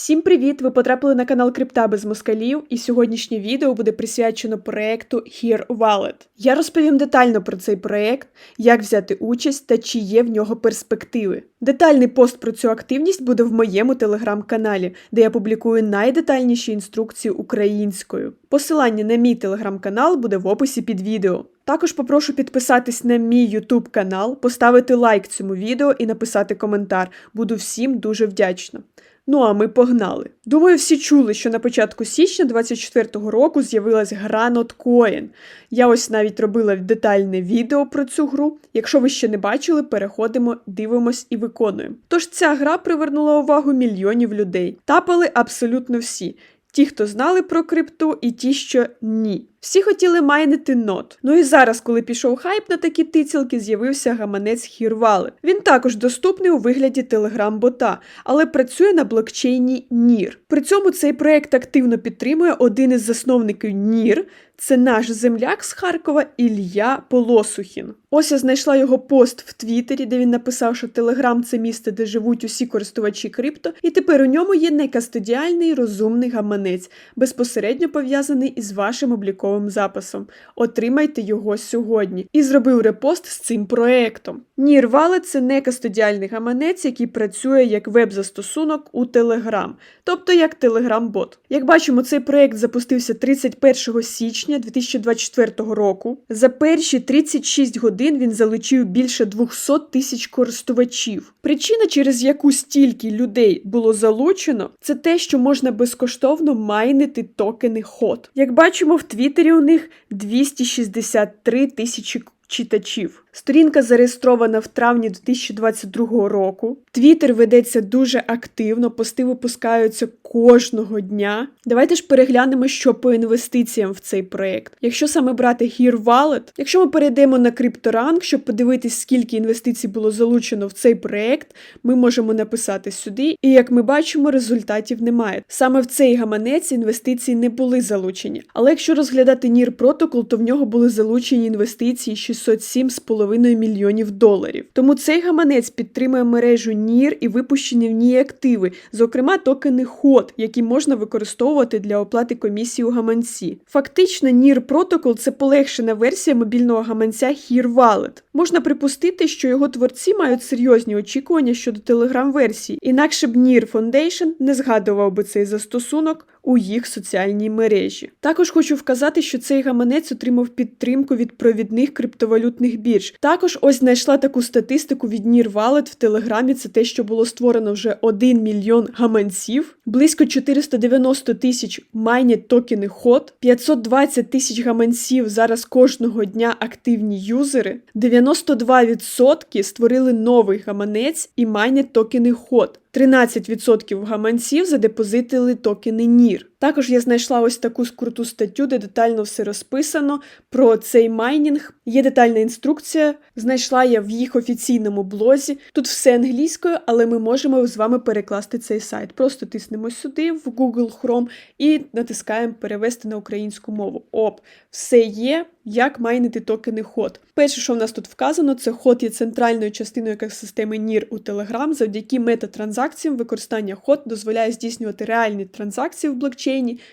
Всім привіт! Ви потрапили на канал Крипта без москалів, і сьогоднішнє відео буде присвячено проекту Here Wallet. Я розповім детально про цей проект, як взяти участь та чи є в нього перспективи. Детальний пост про цю активність буде в моєму телеграм-каналі, де я публікую найдетальніші інструкції українською. Посилання на мій телеграм-канал буде в описі під відео. Також попрошу підписатись на мій YouTube канал, поставити лайк цьому відео і написати коментар. Буду всім дуже вдячна. Ну а ми погнали. Думаю, всі чули, що на початку січня 24-го року з'явилась гра NotCoin. Я ось навіть робила детальне відео про цю гру. Якщо ви ще не бачили, переходимо, дивимось і виконуємо. Тож ця гра привернула увагу мільйонів людей. Тапали абсолютно всі. Ті, хто знали про крипту, і ті, що ні. Всі хотіли майнити нот. Ну і зараз, коли пішов хайп на такі тицілки, з'явився гаманець Хірвали. Він також доступний у вигляді телеграм-бота, але працює на блокчейні NIR. При цьому цей проект активно підтримує один із засновників NIR. Це наш земляк з Харкова Ілля Полосухін. Ось я знайшла його пост в Твіттері, де він написав, що Телеграм це місце, де живуть усі користувачі крипто, і тепер у ньому є некастодіальний розумний гаманець, безпосередньо пов'язаний із вашим обліковим записом. Отримайте його сьогодні. І зробив репост з цим проектом. Нірвалет це некастодіальний гаманець, який працює як веб-застосунок у Telegram, тобто як Telegram-бот. Як бачимо, цей проект запустився 31 січня 2024 року. За перші 36 годин він залучив більше 200 тисяч користувачів. Причина, через яку стільки людей було залучено, це те, що можна безкоштовно майнити токени HOT. Як бачимо, в Твіттері у них 263 тисячі читачів. Сторінка зареєстрована в травні 2022 року. Твіттер ведеться дуже активно, пости випускаються кожного дня. Давайте ж переглянемо, що по інвестиціям в цей проект. Якщо саме брати Here Wallet, якщо ми перейдемо на CryptoRank, щоб подивитись, скільки інвестицій було залучено в цей проект, ми можемо написати сюди. І як ми бачимо, результатів немає. Саме в цей гаманець інвестиції не були залучені. Але якщо розглядати NIR Protocol, то в нього були залучені інвестиції 607,5 2,5 мільйонів доларів. Тому цей гаманець підтримує мережу NIR і випущені в ній активи, зокрема токени HOT, які можна використовувати для оплати комісії у гаманці. Фактично, NIR Protocol – це полегшена версія мобільного гаманця Here Wallet. Можна припустити, що його творці мають серйозні очікування щодо телеграм-версії, інакше б NIR Foundation не згадував би цей застосунок у їх соціальній мережі. Також хочу вказати, що цей гаманець отримав підтримку від провідних криптовалютних бірж. Також ось знайшла таку статистику від Nir Wallet в Телеграмі. Це те, що було створено вже 1 мільйон гаманців, близько 490 тисяч майнять токени HOT, 520 тисяч гаманців зараз кожного дня активні юзери, 92% створили новий гаманець і майнять токени HOT. 13% гаманців задепозитили токени NIR. Також я знайшла ось таку круту статтю, де детально все розписано про цей майнінг. Є детальна інструкція. Знайшла я в їх офіційному блозі. Тут все англійською, але ми можемо з вами перекласти цей сайт. Просто тиснемо сюди, в Google Chrome, і натискаємо перевести на українську мову. Оп, все є. Як майнити токени HOT. Перше, що в нас тут вказано, це HOT є центральною частиною екосистеми NIR у Telegram. Завдяки метатранзакціям використання HOT дозволяє здійснювати реальні транзакції в блокчейні,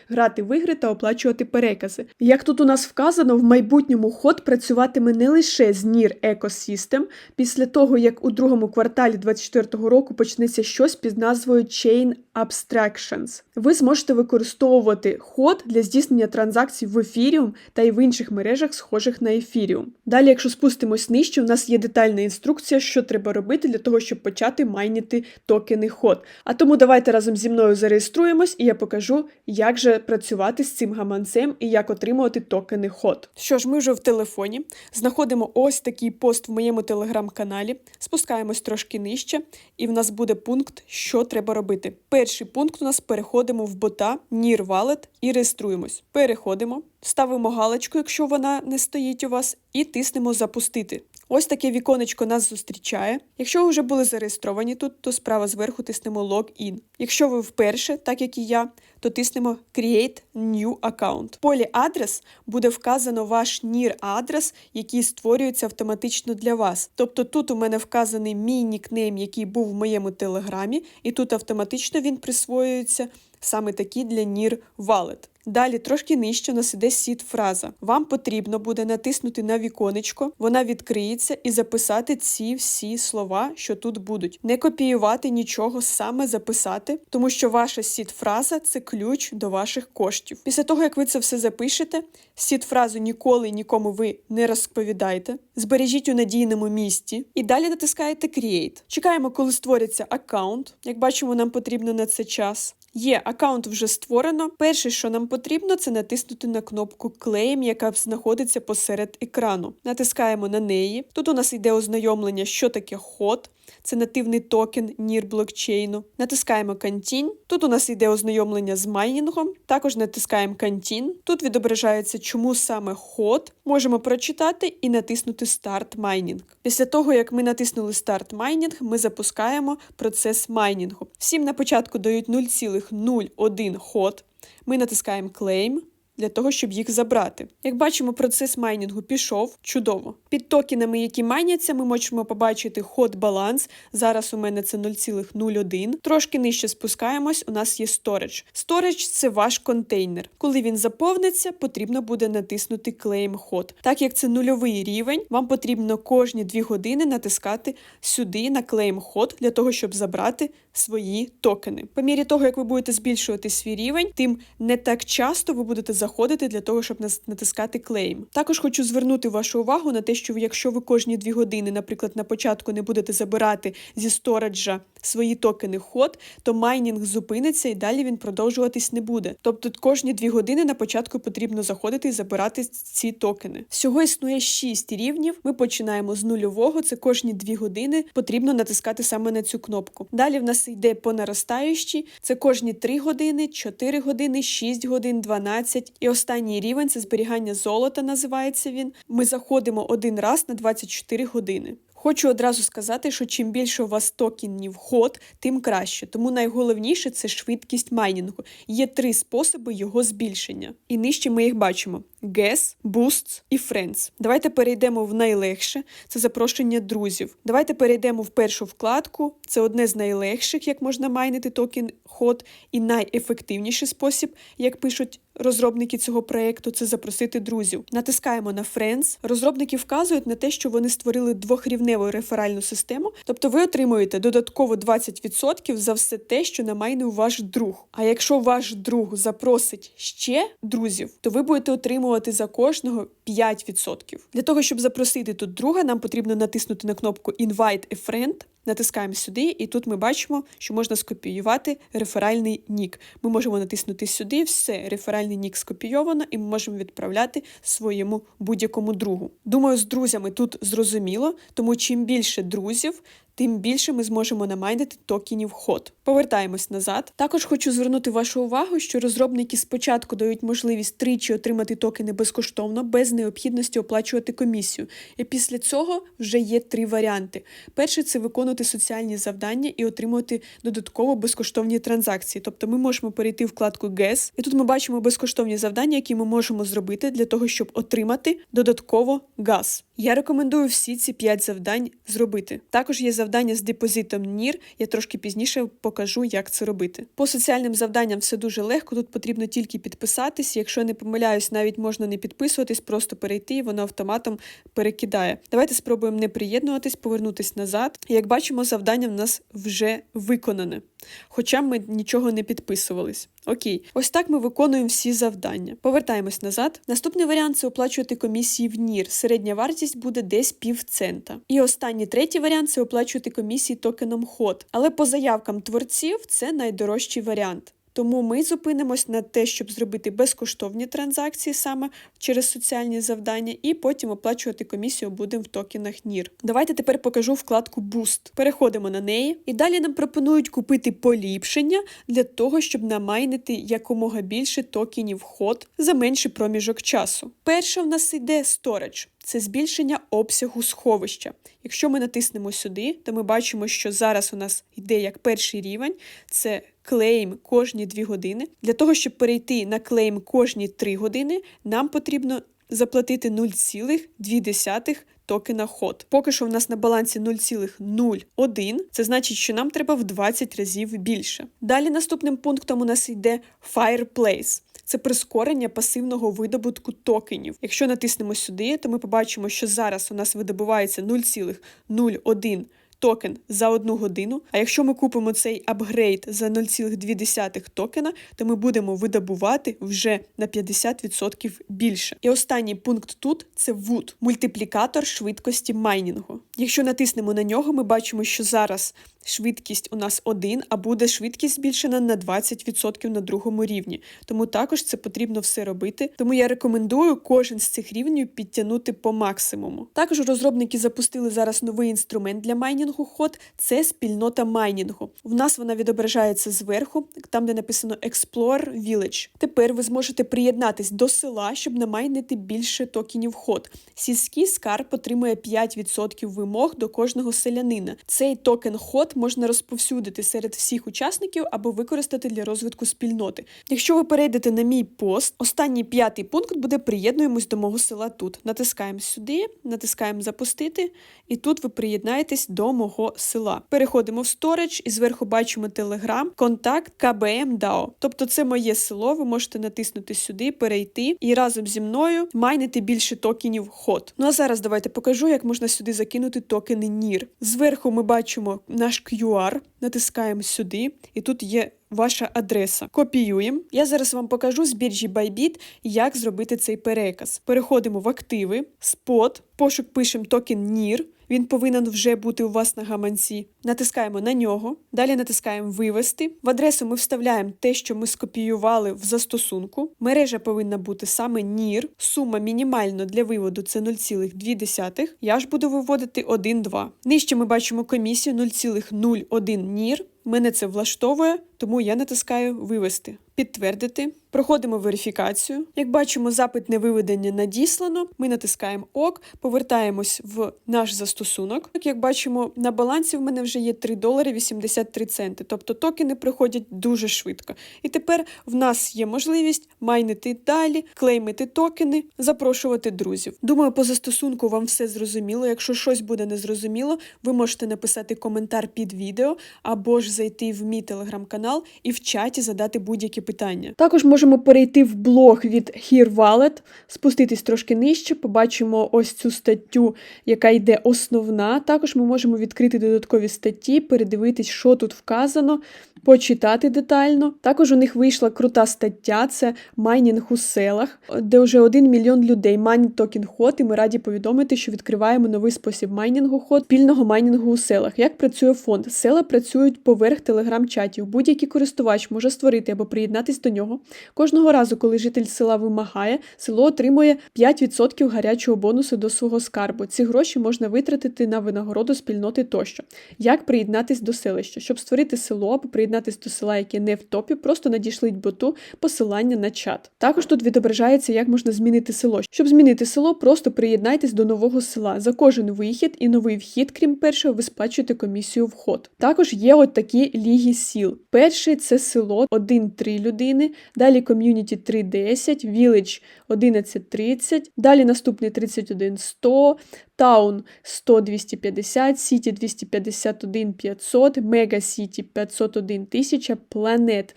грати в ігри та оплачувати перекази. Як тут у нас вказано, в майбутньому HOT працюватиме не лише з NIR Ecosystem, після того, як у другому кварталі 2024 року почнеться щось під назвою Chain Abstractions. Ви зможете використовувати HOT для здійснення транзакцій в Ethereum та й в інших мережах, схожих на Ethereum. Далі, якщо спустимось нижче, у нас є детальна інструкція, що треба робити для того, щоб почати майнити токени HOT. А тому давайте разом зі мною зареєструємось, і я покажу, як же працювати з цим гаманцем і як отримувати токени HOT. Що ж, ми вже в телефоні знаходимо ось такий пост в моєму телеграм-каналі, спускаємось трошки нижче, і в нас буде пункт, що треба робити. Перший пункт у нас переходимо в бота NIR Wallet і реєструємось. Переходимо, ставимо галочку, якщо вона не стоїть у вас, і тиснемо Запустити. Ось таке віконечко нас зустрічає. Якщо ви вже були зареєстровані тут, то справа зверху тиснемо Login. Якщо ви вперше, так як і я, то тиснемо Create New Account. В полі адрес буде вказано ваш NIR адрес, який створюється автоматично для вас. Тобто тут у мене вказаний мій нікнейм, який був в моєму телеграмі, і тут автоматично він присвоюється саме такий для NIR Wallet. Далі трошки нижче нас іде сіт фраза. Вам потрібно буде натиснути на віконечко, вона відкриється і записати ці всі слова, що тут будуть. Не копіювати нічого, саме записати, тому що ваша сіт фраза це ключ до ваших коштів. Після того, як ви це все запишете, сіт фразу ніколи нікому ви не розповідайте. Збережіть у надійному місці і далі натискаєте Create. Чекаємо, коли створиться аккаунт. Як бачимо, нам потрібно на це час. Є аккаунт вже створено. Перше, що нам потрібно, це натиснути на кнопку Claim, яка знаходиться посеред екрану. Натискаємо на неї. Тут у нас йде ознайомлення, що таке ход. Це нативний токен NIR блокчейну. Натискаємо Continue. Тут у нас йде ознайомлення з майнінгом. Також натискаємо Continue. Тут відображається, чому саме ход. Можемо прочитати і натиснути Start Mining. Після того, як ми натиснули Start Mining, ми запускаємо процес майнінгу. Всім на початку дають 0,01 ход. Ми натискаємо Claim для того, щоб їх забрати. Як бачимо, процес майнінгу пішов чудово. Під токенами, які майняться, ми можемо побачити ход баланс. Зараз у мене це 0,01. Трошки нижче спускаємось, у нас є storage. Storage – це ваш контейнер. Коли він заповниться, потрібно буде натиснути Claim ход. Так як це нульовий рівень, вам потрібно кожні 2 години натискати сюди на Claim ход для того, щоб забрати свої токени. По мірі того, як ви будете збільшувати свій рівень, тим не так часто ви будете заходити для того, щоб натискати клейм. Також хочу звернути вашу увагу на те, що якщо ви кожні дві години, наприклад, на початку не будете забирати зі стораджа свої токени ход, то майнінг зупиниться і далі він продовжуватись не буде. Тобто кожні дві години на початку потрібно заходити і забирати ці токени. Всього існує 6 рівнів. Ми починаємо з нульового. Це кожні дві години потрібно натискати саме на цю кнопку. Далі в нас йде по наростаючій. Це кожні 3 години, 4 години, 6 годин, 12. І останній рівень це зберігання золота, називається він. Ми заходимо один раз на 24 години. Хочу одразу сказати, що чим більше у вас токенів ход, тим краще. Тому найголовніше це швидкість майнінгу. Є три способи його збільшення. І нижче ми їх бачимо: Guess, Boosts і Friends. Давайте перейдемо в найлегше це запрошення друзів. Давайте перейдемо в першу вкладку. Це одне з найлегших, як можна майнити токен ход, і найефективніший спосіб, як пишуть розробники цього проєкту, це запросити друзів. Натискаємо на Friends. Розробники вказують на те, що вони створили двохрівневу реферальну систему, тобто ви отримуєте додатково 20% за все те, що намайнив ваш друг. А якщо ваш друг запросить ще друзів, то ви будете отримувати за кожного 5%. Для того, щоб запросити тут друга, нам потрібно натиснути на кнопку Invite a Friend. Натискаємо сюди, і тут ми бачимо, що можна скопіювати реферальний нік. Ми можемо натиснути сюди, все, реферальний нік скопійовано, і ми можемо відправляти своєму будь-якому другу. Думаю, з друзями тут зрозуміло, тому чим більше друзів, тим більше ми зможемо намайнити токенів ход. Повертаємось назад. Також хочу звернути вашу увагу, що розробники спочатку дають можливість тричі отримати токени безкоштовно, без необхідності оплачувати комісію. І після цього вже є три варіанти. Перший це виконувати соціальні завдання і отримувати додатково безкоштовні транзакції. Тобто ми можемо перейти вкладку GES, і тут ми бачимо безкоштовні завдання, які ми можемо зробити для того, щоб отримати додатково газ. Я рекомендую всі ці п'ять завдань зробити. Також є завдання з депозитом NIR, я трошки пізніше покажу, як це робити. По соціальним завданням все дуже легко. Тут потрібно тільки підписатись. Якщо не помиляюсь, навіть можна не підписуватись, просто перейти, і воно автоматом перекидає. Давайте спробуємо не приєднуватись, повернутись назад. Як бачимо, завдання в нас вже виконане. Хоча ми нічого не підписувались. Окей, ось так ми виконуємо всі завдання. Повертаємось назад. Наступний варіант це оплачувати комісії в НІР. Середня вартість буде десь пів цента. І останній третій варіант це оплачувати комісії токеном ход. Але по заявкам творців це найдорожчий варіант. Тому ми зупинимось на те, щоб зробити безкоштовні транзакції саме через соціальні завдання, і потім оплачувати комісію будемо в токенах NIR. Давайте тепер покажу вкладку Boost. Переходимо на неї, і далі нам пропонують купити поліпшення для того, щоб намайнити якомога більше токенів ход за менший проміжок часу. Перше в нас йде Storage. Це збільшення обсягу сховища. Якщо ми натиснемо сюди, то ми бачимо, що зараз у нас йде як перший рівень, це клейм кожні 2 години. Для того, щоб перейти на клейм кожні 3 години, нам потрібно заплатити 0,2 токена ход. Поки що в нас на балансі 0,01, це значить, що нам треба в 20 разів більше. Далі наступним пунктом у нас йде Fireplace. Це прискорення пасивного видобутку токенів. Якщо натиснемо сюди, то ми побачимо, що зараз у нас видобувається 0,01 токен за одну годину. А якщо ми купимо цей апгрейд за 0,2 токена, то ми будемо видобувати вже на 50% більше. І останній пункт тут це Wood – мультиплікатор швидкості майнінгу. Якщо натиснемо на нього, ми бачимо, що зараз швидкість у нас 1, а буде швидкість збільшена на 20% на другому рівні. Тому також це потрібно все робити. Тому я рекомендую кожен з цих рівнів підтягнути по максимуму. Також розробники запустили зараз новий інструмент для майнінгу ход це спільнота майнінгу. В нас вона відображається зверху, там де написано Explore Village. Тепер ви зможете приєднатись до села, щоб намайнити більше токенів ход. Сільський скарб отримує 5% вимог до кожного селянина. Цей токен ход можна розповсюдити серед всіх учасників або використати для розвитку спільноти. Якщо ви перейдете на мій пост, останній п'ятий пункт буде приєднуємось до мого села тут. Натискаємо сюди, натискаємо запустити, і тут ви приєднаєтесь до мого села. Переходимо в сторіч і зверху бачимо Telegram, контакт КБМ DAO. Тобто це моє село, ви можете натиснути сюди, перейти і разом зі мною майнити більше токенів ход. Ну а зараз давайте покажу, як можна сюди закинути токени NIR. Зверху ми бачимо наш QR, натискаємо сюди, і тут є ваша адреса. Копіюємо. Я зараз вам покажу з біржі Bybit, як зробити цей переказ. Переходимо в активи, спот, пошук пишемо токен NIR. Він повинен вже бути у вас на гаманці. Натискаємо на нього, далі натискаємо Вивести. В адресу ми вставляємо те, що ми скопіювали в застосунку. Мережа повинна бути саме NIR. Сума мінімально для виводу це 0,2. Я ж буду виводити 1,2. Нижче ми бачимо комісію 0,01 NIR. Мене це влаштовує, тому я натискаю Вивести. Підтвердити. Проходимо верифікацію. Як бачимо, запит на виведення надіслано. Ми натискаємо ОК, повертаємось в наш застосунок. Як бачимо, на балансі в мене вже є 3 долари 83 центи. Тобто токени приходять дуже швидко. І тепер в нас є можливість майнити далі, клеймити токени, запрошувати друзів. Думаю, по застосунку вам все зрозуміло. Якщо щось буде незрозуміло, ви можете написати коментар під відео або ж зайти в мій телеграм-канал і в чаті задати будь-які питання. Також можемо перейти в блог від Here Wallet, спуститись трошки нижче, побачимо ось цю статтю, яка йде основна. Також ми можемо відкрити додаткові статті, передивитись, що тут вказано, почитати детально. Також у них вийшла крута стаття: це майнінг у селах, де вже один мільйон людей майнить токен ход, і ми раді повідомити, що відкриваємо новий спосіб майнінгу ход, спільного майнінгу у селах. Як працює фонд? Села працюють поверх телеграм-чатів. Будь-який користувач може створити або приєднатись до нього. Кожного разу, коли житель села вимагає, село отримує 5% гарячого бонусу до свого скарбу. Ці гроші можна витратити на винагороду спільноти тощо. Як приєднатись до селища? Щоб створити село або приєднатись до села, яке не в топі, просто надішліть боту посилання на чат. Також тут відображається, як можна змінити село. Щоб змінити село, просто приєднайтесь до нового села. За кожен вихід і новий вхід, крім першого, ви сплачуєте комісію вход. Також є от такі ліги сіл. Перший це село 1-3 людини, далі ком'юніті 3-10, Village 1130, далі наступний 31100, Таун 100 250, Сіті 251 500, Мега Сіті 501 тисяча, Планет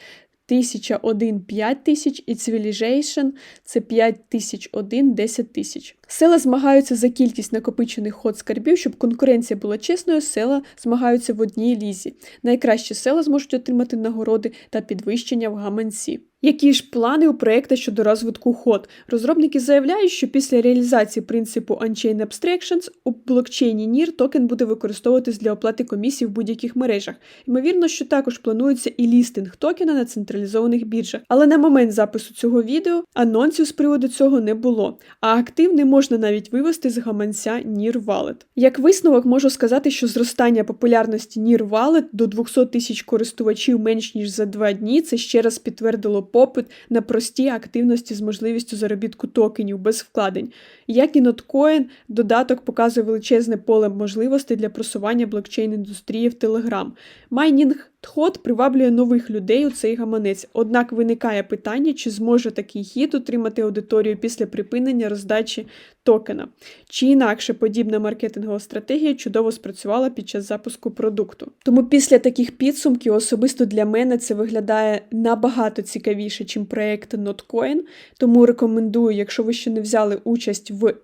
1001 5 тисяч і Civilization – це 5001 10 тисяч. Села змагаються за кількість накопичених ход скарбів, щоб конкуренція була чесною, села змагаються в одній лізі. Найкращі села зможуть отримати нагороди та підвищення в гаманці. Які ж плани у проєкта щодо розвитку ход? Розробники заявляють, що після реалізації принципу Unchained Abstractions у блокчейні NIR токен буде використовуватись для оплати комісій в будь-яких мережах. Ймовірно, що також планується і лістинг токена на централізованих біржах. Але на момент запису цього відео анонсів з приводу цього не було, а актив не можна навіть вивести з гаманця NIR Wallet. Як висновок можу сказати, що зростання популярності NIR Wallet до 200 тисяч користувачів менш ніж за два дні це ще раз підтвердило попит на прості активності з можливістю заробітку токенів без вкладень. Як і ноткоін, додаток показує величезне поле можливостей для просування блокчейн-індустрії в Telegram. Майнінг Ход приваблює нових людей у цей гаманець. Однак виникає питання, чи зможе такий хід утримати аудиторію після припинення роздачі токена. Чи інакше подібна маркетингова стратегія чудово спрацювала під час запуску продукту. Тому після таких підсумків особисто для мене це виглядає набагато цікавіше, чим проект Notcoin. Тому рекомендую, якщо ви ще не взяли участь в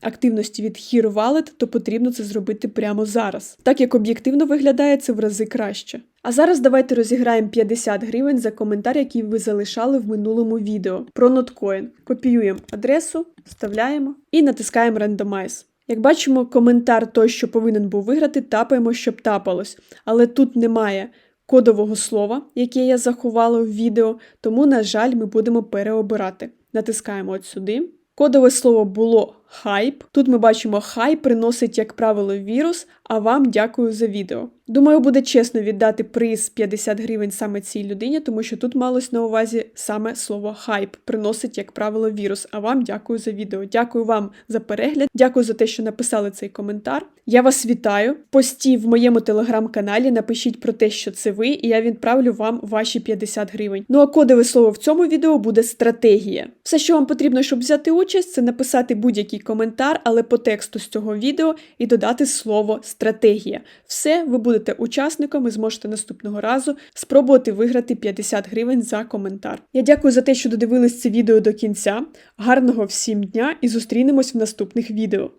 активності від Here Wallet, то потрібно це зробити прямо зараз, так як об'єктивно виглядає це в рази краще. А зараз давайте розіграємо 50 гривень за коментар, який ви залишали в минулому відео про Notcoin. Копіюємо адресу, вставляємо і натискаємо Randomize. Як бачимо, коментар той, що повинен був виграти, тапаємо, щоб тапалось. Але тут немає кодового слова, яке я заховала в відео, тому, на жаль, ми будемо переобирати. Натискаємо от сюди. Кодове слово було хайп. Тут ми бачимо, хайп приносить, як правило, вірус, а вам дякую за відео. Думаю, буде чесно віддати приз 50 гривень саме цій людині, тому що тут малось на увазі саме слово хайп приносить, як правило, вірус. А вам дякую за відео. Дякую вам за перегляд. Дякую за те, що написали цей коментар. Я вас вітаю. Пості в моєму телеграм-каналі напишіть про те, що це ви, і я відправлю вам ваші 50 гривень. Ну а кодове слово в цьому відео буде стратегія. Все, що вам потрібно, щоб взяти участь, це написати будь-який коментар, але по тексту з цього відео і додати слово стратегія. Все, ви будете учасником і зможете наступного разу спробувати виграти 50 гривень за коментар. Я дякую за те, що додивились це відео до кінця. Гарного всім дня і зустрінемось в наступних відео.